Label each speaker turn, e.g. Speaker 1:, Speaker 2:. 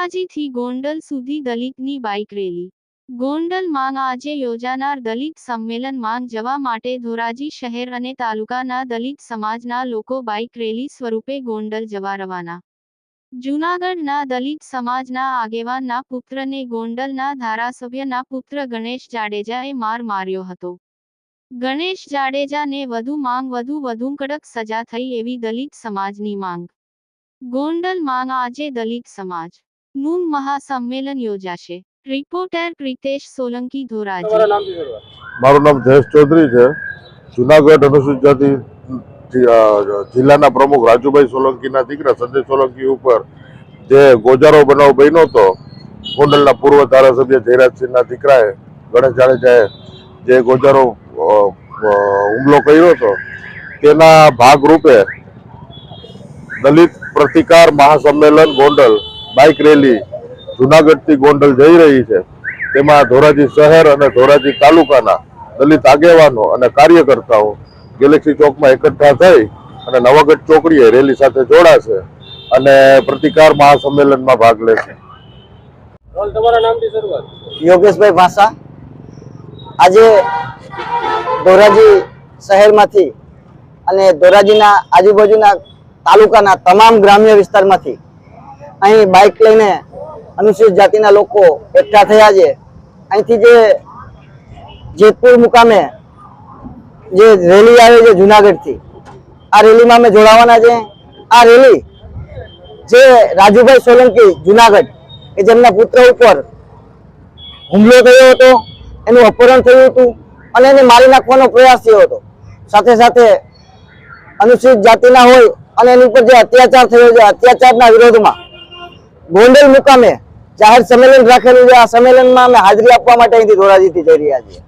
Speaker 1: ધોરાજીથી ગોંડલ સુધી દલિતની bike rally. Gondal માંગ આજે યોજાનાર દલિત સંમેલન માંગ જવા માટે ધોરાજી શહેર અને તાલુકાના દલિત સમાજના લોકો બાઇક રેલી સ્વરૂપે ગોંડલ જવા રવાના. જૂનાગઢના દલિત સમાજના આગેવાનના પુત્રને ગોંડલના ધારાસભ્યના પુત્ર ગણેશ જાડેજાએ માર માર્યો હતો. ગણેશ જાડેજાને વધુ માંગ, વધુ વધુ કડક સજા થઈ એવી દલિત સમાજની માંગ. ગોંડલ માંગ આજે દલિત સમાજ નું મહાસંમેલન યોજાશે રિપોર્ટર પ્રિતેશ સોલંકી ધોરાજી
Speaker 2: મારું નામ જયેશ ચૌધરી છે. જુનાગઢ અનુસૂચિત જાતિ જિલ્લાના પ્રમુખ રાજુભાઈ સોલંકીના દીકરા સંજય સોલંકી ઉપર જે ગોજારો બનાવ બન્યો હતો ગોંડલના પૂર્વ ધારાસભ્ય જયરાજસિંહના દીકરાએ ગણેશ જાડેજાએ જે ગોજારો હુમલો કર્યો હતો તેના ભાગરૂપે દલિત પ્રતિકાર મહાસંમેલન ગોંડલ બાઇક રેલી જુનાગઢથી ગોંડલ જઈ રહી છે. તેમાં ધોરાજી શહેર અને ધોરાજી તાલુકાના દલિત આગેવાનો અને કાર્યકર્તાઓ ગેલેક્સી ચોકમાં એકઠા થઈ અને નવાગઢ ચોકડીએ રેલી સાથે જોડાશે અને પ્રતિકાર મહાસંમેલનમાં ભાગ લેશે.
Speaker 3: યોગેશભાઈ ભાષા. આજે ધોરાજી શહેરમાંથી અને ધોરાજીના આજુબાજુના તાલુકાના તમામ ગ્રામ્ય વિસ્તારમાંથી અહીં બાઇક લઈને અનુસૂચિત જાતિના લોકો એકઠા થયા છે. અહીંથી જે જેતપુર મુકામે જે રેલી આવે છે જુનાગઢથી, આ રેલીમાં અમે જોડાવાના છે. આ રેલી જે રાજુભાઈ સોલંકી જુનાગઢ કે જેમના પુત્ર ઉપર હુમલો થયો હતો, એનું અપહરણ થયું હતું અને એને મારી નાખવાનો પ્રયાસ થયો હતો. સાથે સાથે અનુસૂચિત જાતિના હોય અને એની ઉપર જે અત્યાચાર થયો છે, અત્યાચારના વિરોધમાં ગોંડલ મુકામે જાહેર સંમેલન રાખેલું છે. આ સંમેલનમાં અમે હાજરી આપવા માટે અહીંથી ધોરાજીથી જઈ રહ્યા છીએ.